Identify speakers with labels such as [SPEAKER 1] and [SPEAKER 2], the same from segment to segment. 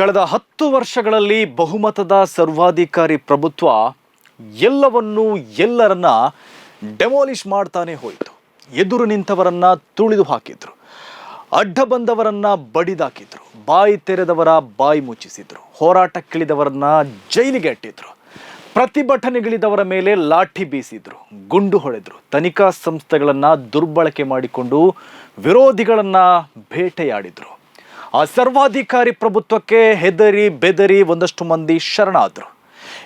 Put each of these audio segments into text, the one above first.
[SPEAKER 1] ಕಳೆದ ಹತ್ತು ವರ್ಷಗಳಲ್ಲಿ ಬಹುಮತದ ಸರ್ವಾಧಿಕಾರಿ ಪ್ರಭುತ್ವ ಎಲ್ಲವನ್ನೂ ಎಲ್ಲರನ್ನ ಡೆಮಾಲಿಷ್ ಮಾಡ್ತಾನೆ ಹೋಯಿತು. ಎದುರು ನಿಂತವರನ್ನ ತುಳಿದು ಹಾಕಿದ್ರು. ಅಡ್ಡ ಬಂದವರನ್ನ ಬಡಿದಾಕಿದ್ರು. ಬಾಯಿ ತೆರೆದವರ ಬಾಯಿ ಮುಚ್ಚಿಸಿದ್ರು. ಹೋರಾಟಕ್ಕಿಳಿದವರನ್ನ ಜೈಲಿಗೆ ಅಟ್ಟಿದ್ರು. ಪ್ರತಿಭಟನೆಗಿಳಿದವರ ಮೇಲೆ ಲಾಠಿ ಬೀಸಿದ್ರು. ಗುಂಡು ಹೊಡೆದ್ರು. ತನಿಖಾ ಸಂಸ್ಥೆಗಳನ್ನ ದುರ್ಬಳಕೆ ಮಾಡಿಕೊಂಡು ವಿರೋಧಿಗಳನ್ನ ಬೇಟೆಯಾಡಿದ್ರು. ಆ ಸರ್ವಾಧಿಕಾರಿ ಪ್ರಭುತ್ವಕ್ಕೆ ಹೆದರಿ ಬೆದರಿ ಒಂದಷ್ಟು ಮಂದಿ ಶರಣಾದರು.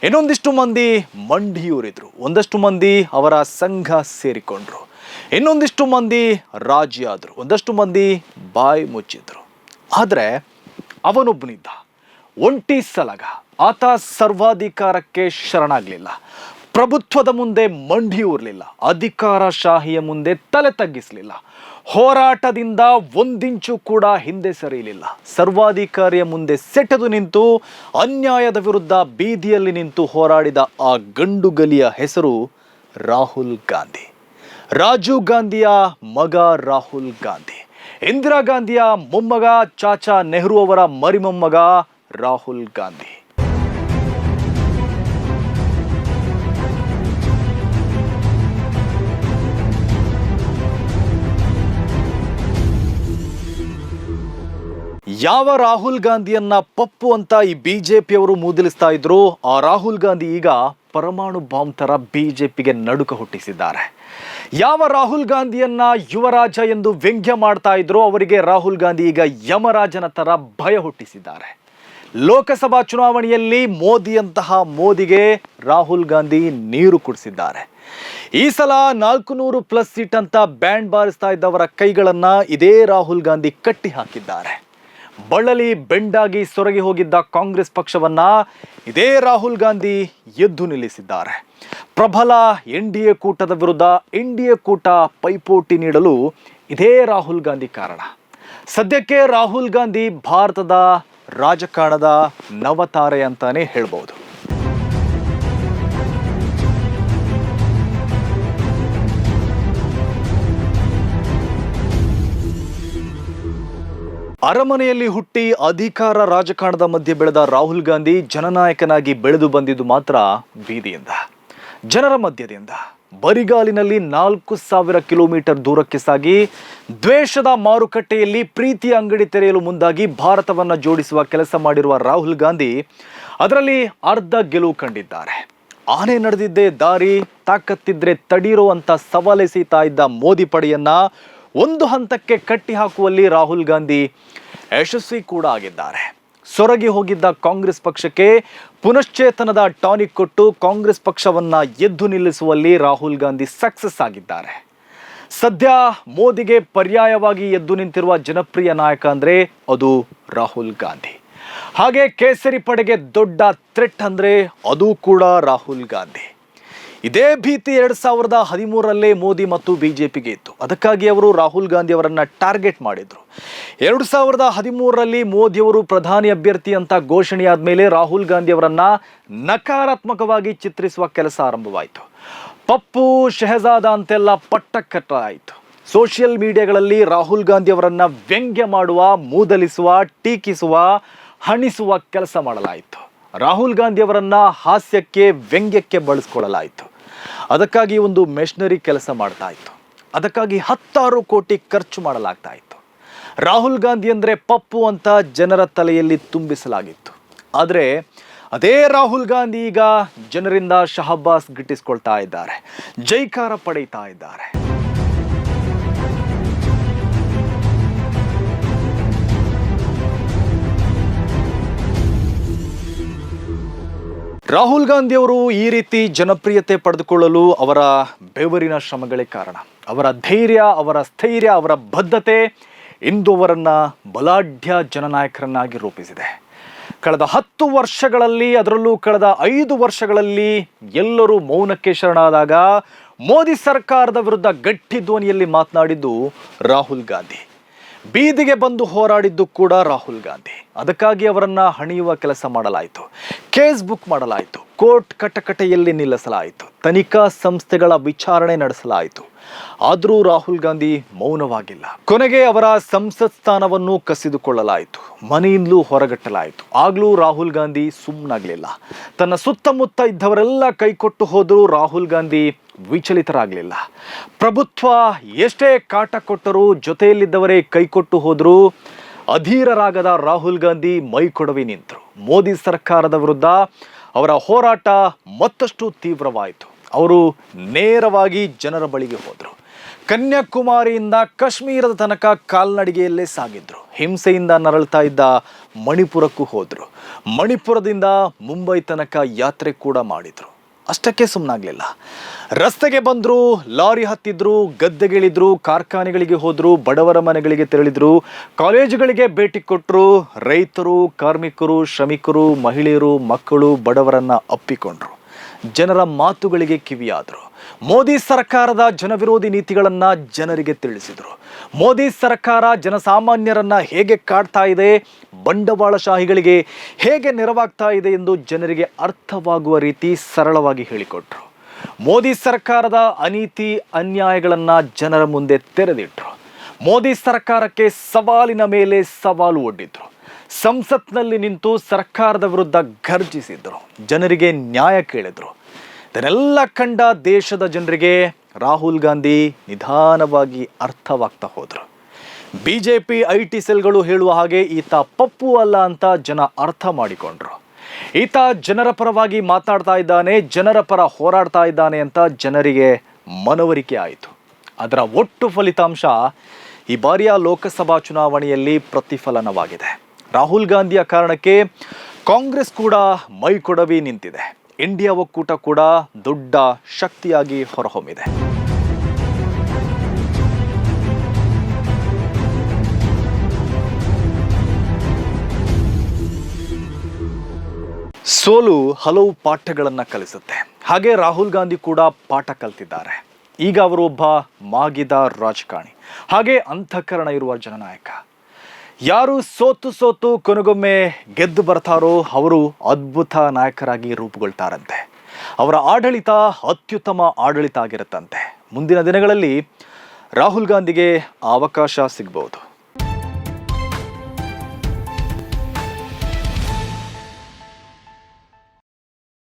[SPEAKER 1] ಇನ್ನೊಂದಿಷ್ಟು ಮಂದಿ ಮಂಡಿಯೂರಿದ್ರು. ಒಂದಷ್ಟು ಮಂದಿ ಅವರ ಸಂಘ ಸೇರಿಕೊಂಡ್ರು. ಇನ್ನೊಂದಿಷ್ಟು ಮಂದಿ ರಾಜಿಯಾದರು. ಒಂದಷ್ಟು ಮಂದಿ ಬಾಯಿ ಮುಚ್ಚಿದ್ರು. ಆದರೆ ಅವನೊಬ್ಬನಿದ್ದ. ಒಂಟಿ ಸಲಗ. ಆತ ಸರ್ವಾಧಿಕಾರಕ್ಕೆ ಶರಣಾಗಲಿಲ್ಲ. ಪ್ರಭುತ್ವದ ಮುಂದೆ ಮಂಡಿಯೂರಲಿಲ್ಲ. ಅಧಿಕಾರಶಾಹಿಯ ಮುಂದೆ ತಲೆ ತಗ್ಗಿಸಲಿಲ್ಲ. ಹೋರಾಟದಿಂದ ಒಂದಿಂಚು ಕೂಡ ಹಿಂದೆ ಸರಿಯಲಿಲ್ಲ. ಸರ್ವಾಧಿಕಾರಿಯ ಮುಂದೆ ಸೆಟೆದು ನಿಂತು ಅನ್ಯಾಯದ ವಿರುದ್ಧ ಬೀದಿಯಲ್ಲಿ ನಿಂತು ಹೋರಾಡಿದ ಆ ಗಂಡುಗಲಿಯ ಹೆಸರು ರಾಹುಲ್ ಗಾಂಧಿ. ರಾಜೀವ್ ಗಾಂಧಿಯ ಮಗ ರಾಹುಲ್ ಗಾಂಧಿ. ಇಂದಿರಾ ಗಾಂಧಿಯ ಮೊಮ್ಮಗ ಚಾಚಾ ನೆಹರು ಅವರ ಮರಿಮೊಮ್ಮಗ ರಾಹುಲ್ ಗಾಂಧಿ. ಯಾವ ರಾಹುಲ್ ಗಾಂಧಿಯನ್ನ ಪಪ್ಪು ಅಂತ ಈ ಬಿಜೆಪಿಯವರು ಮೂದಲಿಸ್ತಾ ಇದ್ರು? ಆ ರಾಹುಲ್ ಗಾಂಧಿ ಈಗ ಪರಮಾಣು ಬಾಂಬ್ ತರ ಬಿಜೆಪಿಗೆ ನಡುಕ ಹುಟ್ಟಿಸಿದ್ದಾರೆ. ಯಾವ ರಾಹುಲ್ ಗಾಂಧಿಯನ್ನ ಯುವರಾಜ ಎಂದು ವ್ಯಂಗ್ಯ ಮಾಡ್ತಾ ಇದ್ರು? ಅವರಿಗೆ ರಾಹುಲ್ ಗಾಂಧಿ ಈಗ ಯಮರಾಜನ ತರ ಭಯ ಹುಟ್ಟಿಸಿದ್ದಾರೆ. ಲೋಕಸಭಾ ಚುನಾವಣೆಯಲ್ಲಿ ಮೋದಿಯಂತಹ ಮೋದಿಗೆ ರಾಹುಲ್ ಗಾಂಧಿ ನೀರು ಕುಡಿಸಿದ್ದಾರೆ. ಈ ಸಲ ನಾಲ್ಕು ನೂರು ಪ್ಲಸ್ ಸೀಟ್ ಅಂತ ಬ್ಯಾಂಡ್ ಬಾರಿಸ್ತಾ ಇದ್ದವರ ಕೈಗಳನ್ನ ಇದೇ ರಾಹುಲ್ ಗಾಂಧಿ ಕಟ್ಟಿ ಹಾಕಿದ್ದಾರೆ ಬಳ್ಳಲಿ ಬೆಂಡಾಗಿ ಸೊರಗಿ ಹೋಗಿದ್ದ ಕಾಂಗ್ರೆಸ್ ಪಕ್ಷವನ್ನ ಇದೇ ರಾಹುಲ್ ಗಾಂಧಿ ಎದ್ದು ನಿಲ್ಲಿಸಿದ್ದಾರೆ. ಪ್ರಬಲ ಎನ್ ಡಿ ಎ ಕೂಟದ ವಿರುದ್ಧ ಎನ್ ಡಿ ಎ ಕೂಟ ಪೈಪೋಟಿ ನೀಡಲು ಇದೇ ರಾಹುಲ್ ಗಾಂಧಿ ಕಾರಣ. ಸದ್ಯಕ್ಕೆ ರಾಹುಲ್ ಗಾಂಧಿ ಭಾರತದ ರಾಜಕಾರಣದ ನವತಾರೆ ಅಂತಾನೆ ಹೇಳ್ಬೋದು. ಅರಮನೆಯಲ್ಲಿ ಹುಟ್ಟಿ ಅಧಿಕಾರ ರಾಜಕಾರಣದ ಮಧ್ಯೆ ಬೆಳೆದ ರಾಹುಲ್ ಗಾಂಧಿ ಜನನಾಯಕನಾಗಿ ಬೆಳೆದು ಬಂದಿದ್ದು ಮಾತ್ರ ಬೀದಿಯಿಂದ. ಜನರ ಮಧ್ಯದಿಂದ ಬರಿಗಾಲಿನಲ್ಲಿ ನಾಲ್ಕು ಸಾವಿರ ಕಿಲೋಮೀಟರ್ ದೂರಕ್ಕೆ ಸಾಗಿ ದ್ವೇಷದ ಮಾರುಕಟ್ಟೆಯಲ್ಲಿ ಪ್ರೀತಿ ಅಂಗಡಿ ತೆರೆಯಲು ಮುಂದಾಗಿ ಭಾರತವನ್ನು ಜೋಡಿಸುವ ಕೆಲಸ ಮಾಡಿರುವ ರಾಹುಲ್ ಗಾಂಧಿ ಅದರಲ್ಲಿ ಅರ್ಧ ಗೆಲುವು ಕಂಡಿದ್ದಾರೆ. ಆನೆ ನಡೆದಿದ್ದೇ ದಾರಿ, ತಾಕತ್ತಿದ್ರೆ ತಡೀರೋ ಅಂತ ಸವಾಲೆಸೀತಾ ಇದ್ದ ಮೋದಿ ಪಡೆಯನ್ನ ಒಂದು ಹಂತಕ್ಕೆ ಕಟ್ಟಿ ಹಾಕುವಲ್ಲಿ ರಾಹುಲ್ ಗಾಂಧಿ ಯಶಸ್ವಿ ಕೂಡ ಆಗಿದ್ದಾರೆ. ಸೊರಗಿ ಹೋಗಿದ್ದ ಕಾಂಗ್ರೆಸ್ ಪಕ್ಷಕ್ಕೆ ಪುನಶ್ಚೇತನದ ಟಾನಿಕ್ ಕೊಟ್ಟು ಕಾಂಗ್ರೆಸ್ ಪಕ್ಷವನ್ನ ಎದ್ದು ನಿಲ್ಲಿಸುವಲ್ಲಿ ರಾಹುಲ್ ಗಾಂಧಿ ಸಕ್ಸಸ್ ಆಗಿದ್ದಾರೆ. ಸದ್ಯ ಮೋದಿಗೆ ಪರ್ಯಾಯವಾಗಿ ಎದ್ದು ನಿಂತಿರುವ ಜನಪ್ರಿಯ ನಾಯಕ ಅಂದ್ರೆ ಅದು ರಾಹುಲ್ ಗಾಂಧಿ. ಹಾಗೆ ಕೇಸರಿ ಪಡೆಗೆ ದೊಡ್ಡ ಥ್ರೆಟ್ ಅಂದ್ರೆ ಅದು ಕೂಡ ರಾಹುಲ್ ಗಾಂಧಿ. ಇದೇ ಭೀತಿ ಎರಡ್ ಸಾವಿರದ ಹದಿಮೂರಲ್ಲೇ ಮೋದಿ ಮತ್ತು ಬಿಜೆಪಿಗೆ ಇತ್ತು. ಅದಕ್ಕಾಗಿ ಅವರು ರಾಹುಲ್ ಗಾಂಧಿ ಅವರನ್ನ ಟಾರ್ಗೆಟ್ ಮಾಡಿದ್ರು. ಎರಡು ಸಾವಿರದ ಹದಿಮೂರರಲ್ಲಿ ಮೋದಿಯವರು ಪ್ರಧಾನಿ ಅಭ್ಯರ್ಥಿ ಅಂತ ಘೋಷಣೆಯಾದ ಮೇಲೆ ರಾಹುಲ್ ಗಾಂಧಿ ಅವರನ್ನ ನಕಾರಾತ್ಮಕವಾಗಿ ಚಿತ್ರಿಸುವ ಕೆಲಸ ಆರಂಭವಾಯಿತು. ಪಪ್ಪು, ಶೆಹಜಾದ ಅಂತೆಲ್ಲ ಪಟ್ಟ ಕಟ್ಟಾಯಿತು ಸೋಷಿಯಲ್ ಮೀಡಿಯಾಗಳಲ್ಲಿ ರಾಹುಲ್ ಗಾಂಧಿ ಅವರನ್ನ ವ್ಯಂಗ್ಯ ಮಾಡುವ, ಮೂದಲಿಸುವ, ಟೀಕಿಸುವ, ಹಣಿಸುವ ಕೆಲಸ ಮಾಡಲಾಯಿತು. ರಾಹುಲ್ ಗಾಂಧಿ ಅವರನ್ನ ಹಾಸ್ಯಕ್ಕೆ, ವ್ಯಂಗ್ಯಕ್ಕೆ ಬಳಸ್ಕೊಳ್ಳಲಾಯಿತು ಅದಕ್ಕಾಗಿ ಒಂದು ಮೆಷನರಿ ಕೆಲಸ ಮಾಡ್ತಾ ಇತ್ತು. ಅದಕ್ಕಾಗಿ ಹತ್ತಾರು ಕೋಟಿ ಖರ್ಚು ಮಾಡಲಾಗ್ತಾ ಇತ್ತು. ರಾಹುಲ್ ಗಾಂಧಿ ಅಂದರೆ ಪಪ್ಪು ಅಂತ ಜನರ ತಲೆಯಲ್ಲಿ ತುಂಬಿಸಲಾಗಿತ್ತು. ಆದರೆ ಅದೇ ರಾಹುಲ್ ಗಾಂಧಿ ಈಗ ಜನರಿಂದ ಶಹಬ್ಬಾಸ್ ಗಿಟ್ಟಿಸ್ಕೊಳ್ತಾ ಇದ್ದಾರೆ. ಜೈಕಾರ ಪಡೀತಾ ಇದ್ದಾರೆ. ರಾಹುಲ್ ಗಾಂಧಿ ಅವರು ಈ ರೀತಿ ಜನಪ್ರಿಯತೆ ಪಡೆದುಕೊಳ್ಳಲು ಅವರ ಬೆವರಿನ ಶ್ರಮಗಳೇ ಕಾರಣ. ಅವರ ಧೈರ್ಯ, ಅವರ ಸ್ಥೈರ್ಯ, ಅವರ ಬದ್ಧತೆ ಇಂದು ಅವರನ್ನ ಬಲಾಢ್ಯ ಜನನಾಯಕರನ್ನಾಗಿ ರೂಪಿಸಿದೆ. ಕಳೆದ ಹತ್ತು ವರ್ಷಗಳಲ್ಲಿ, ಅದರಲ್ಲೂ ಕಳೆದ ಐದು ವರ್ಷಗಳಲ್ಲಿ ಎಲ್ಲರೂ ಮೌನಕ್ಕೆ ಶರಣಾದಾಗ ಮೋದಿ ಸರ್ಕಾರದ ವಿರುದ್ಧ ಗಟ್ಟಿ ಧ್ವನಿಯಲ್ಲಿ ಮಾತನಾಡಿದ್ದು ರಾಹುಲ್ ಗಾಂಧಿ. ಬೀದಿಗೆ ಬಂದು ಹೋರಾಡಿದ್ದು ಕೂಡ ರಾಹುಲ್ ಗಾಂಧಿ. ಅದಕ್ಕಾಗಿ ಅವರನ್ನ ಹಣಿಯುವ ಕೆಲಸ ಮಾಡಲಾಯಿತು. ಕೇಸ್ ಬುಕ್ ಮಾಡಲಾಯಿತು. ಕೋರ್ಟ್ ಕಟಕಟೆಯಲ್ಲಿ ನಿಲ್ಲಿಸಲಾಯಿತು. ತನಿಖಾ ಸಂಸ್ಥೆಗಳ ವಿಚಾರಣೆ ನಡೆಸಲಾಯಿತು. ಆದರೂ ರಾಹುಲ್ ಗಾಂಧಿ ಮೌನವಾಗಿಲ್ಲ. ಕೊನೆಗೆ ಅವರ ಸಂಸತ್ ಸ್ಥಾನವನ್ನು ಕಸಿದುಕೊಳ್ಳಲಾಯಿತು. ಮನೆಯಿಂದಲೂ ಹೊರಗಟ್ಟಲಾಯಿತು. ಆಗಲೂ ರಾಹುಲ್ ಗಾಂಧಿ ಸುಮ್ಮನಾಗ್ಲಿಲ್ಲ ತನ್ನ ಸುತ್ತಮುತ್ತ ಇದ್ದವರೆಲ್ಲ ಕೈಕೊಟ್ಟು ಹೋದರೂ ರಾಹುಲ್ ಗಾಂಧಿ ವಿಚಲಿತರಾಗಲಿಲ್ಲ. ಪ್ರಭುತ್ವ ಎಷ್ಟೇ ಕಾಟ ಕೊಟ್ಟರೂ ಜೊತೆಯಲ್ಲಿದ್ದವರೇ ಕೈಕೊಟ್ಟು ಹೋದರೂ. ಅಧೀರರಾಗದ ರಾಹುಲ್ ಗಾಂಧಿ ಮೈ ಕೊಡವಿ ನಿಂತರು. ಮೋದಿ ಸರ್ಕಾರದ ವಿರುದ್ಧ ಅವರ ಹೋರಾಟ ಮತ್ತಷ್ಟು ತೀವ್ರವಾಯಿತು. ಅವರು ನೇರವಾಗಿ ಜನರ ಬಳಿಗೆ ಹೋದರು. ಕನ್ಯಾಕುಮಾರಿಯಿಂದ ಕಾಶ್ಮೀರದ ತನಕ ಕಾಲ್ನಡಿಗೆಯಲ್ಲೇ ಸಾಗಿದ್ರು. ಹಿಂಸೆಯಿಂದ ನರಳ್ತಾ ಇದ್ದ ಮಣಿಪುರಕ್ಕೂ ಹೋದರು. ಮಣಿಪುರದಿಂದ ಮುಂಬೈ ತನಕ ಯಾತ್ರೆ ಕೂಡ ಮಾಡಿದರು. ಅಷ್ಟಕ್ಕೆ ಸುಮ್ಮನಾಗಲಿಲ್ಲ ರಸ್ತೆಗೆ ಬಂದರು, ಲಾರಿ ಹತ್ತಿದ್ರು, ಗದ್ದೆಗಿಳಿದ್ರು, ಕಾರ್ಖಾನೆಗಳಿಗೆ ಹೋದರು, ಬಡವರ ಮನೆಗಳಿಗೆ ತೆರಳಿದ್ರು, ಕಾಲೇಜುಗಳಿಗೆ ಭೇಟಿ ಕೊಟ್ಟರು ರೈತರು, ಕಾರ್ಮಿಕರು, ಶ್ರಮಿಕರು, ಮಹಿಳೆಯರು, ಮಕ್ಕಳು, ಬಡವರನ್ನ ಅಪ್ಪಿಕೊಂಡ್ರು. ಜನರ ಮಾತುಗಳಿಗೆ ಕಿವಿಯಾದರು. ಮೋದಿ ಸರ್ಕಾರದ ಜನವಿರೋಧಿ ನೀತಿಗಳನ್ನು ಜನರಿಗೆ ತಿಳಿಸಿದರು. ಮೋದಿ ಸರ್ಕಾರ ಜನಸಾಮಾನ್ಯರನ್ನ ಹೇಗೆ ಕಾಡ್ತಾ ಇದೆ, ಬಂಡವಾಳಶಾಹಿಗಳಿಗೆ ಹೇಗೆ ನೆರವಾಗ್ತಾ ಇದೆ ಎಂದು ಜನರಿಗೆ ಅರ್ಥವಾಗುವ ರೀತಿ ಸರಳವಾಗಿ ಹೇಳಿಕೊಟ್ರು. ಮೋದಿ ಸರ್ಕಾರದ ಅನೀತಿ ಅನ್ಯಾಯಗಳನ್ನು ಜನರ ಮುಂದೆ ತೆರೆದಿಟ್ರು. ಮೋದಿ ಸರ್ಕಾರಕ್ಕೆ ಸವಾಲಿನ ಮೇಲೆ ಸವಾಲು ಒಡ್ಡಿದ್ರು. ಸಂಸತ್ನಲ್ಲಿ ನಿಂತು ಸರ್ಕಾರದ ವಿರುದ್ಧ ಘರ್ಜಿಸಿದ್ರು. ಜನರಿಗೆ ನ್ಯಾಯ ಕೇಳಿದ್ರು. ಇದನ್ನೆಲ್ಲ ಕಂಡ ದೇಶದ ಜನರಿಗೆ ರಾಹುಲ್ ಗಾಂಧಿ ನಿಧಾನವಾಗಿ ಅರ್ಥವಾಗ್ತಾ ಹೋದ್ರು. ಪಿ ಐ ಟಿ ಸೆಲ್ಗಳು ಹೇಳುವ ಹಾಗೆ ಈತ ಪಪ್ಪು ಅಲ್ಲ ಅಂತ ಜನ ಅರ್ಥ ಮಾಡಿಕೊಂಡ್ರು. ಈತ ಜನರ ಪರವಾಗಿ ಮಾತನಾಡ್ತಾ ಇದ್ದಾನೆ, ಜನರ ಪರ ಹೋರಾಡ್ತಾ ಇದ್ದಾನೆ ಅಂತ ಜನರಿಗೆ ಮನವರಿಕೆ ಆಯಿತು. ಅದರ ಒಟ್ಟು ಫಲಿತಾಂಶ ಈ ಬಾರಿಯ ಲೋಕಸಭಾ ಚುನಾವಣೆಯಲ್ಲಿ ಪ್ರತಿಫಲನವಾಗಿದೆ. ರಾಹುಲ್ ಗಾಂಧಿಯ ಕಾರಣಕ್ಕೆ ಕಾಂಗ್ರೆಸ್ ಕೂಡ ಮೈಕೊಡವಿ ನಿಂತಿದೆ. ಇಂಡಿಯಾ ಒಕ್ಕೂಟ ಕೂಡ ದೊಡ್ಡ ಶಕ್ತಿಯಾಗಿ ಹೊರಹೊಮ್ಮಿದೆ. ಸೋಲು ಹಲವು ಪಾಠಗಳನ್ನು ಕಲಿಸುತ್ತೆ. ಹಾಗೆ ರಾಹುಲ್ ಗಾಂಧಿ ಕೂಡ ಪಾಠ ಕಲ್ತಿದ್ದಾರೆ. ಈಗ ಅವರು ಒಬ್ಬ ಮಾಗಿದ ರಾಜಕಾರಣಿ. ಹಾಗೆ ಅಂತಃಕರಣ ಇರುವ ಜನನಾಯಕ. ಯಾರು ಸೋತು ಸೋತು ಕೊನೆಗೊಮ್ಮೆ ಗೆದ್ದು ಬರ್ತಾರೋ ಅವರು ಅದ್ಭುತ ನಾಯಕರಾಗಿ ರೂಪುಗೊಳ್ತಾರಂತೆ. ಅವರ ಆಡಳಿತ ಅತ್ಯುತ್ತಮ ಆಡಳಿತ ಆಗಿರುತ್ತಂತೆ. ಮುಂದಿನ ದಿನಗಳಲ್ಲಿ ರಾಹುಲ್ ಗಾಂಧಿಗೆ ಅವಕಾಶ ಸಿಗ್ಬೋದು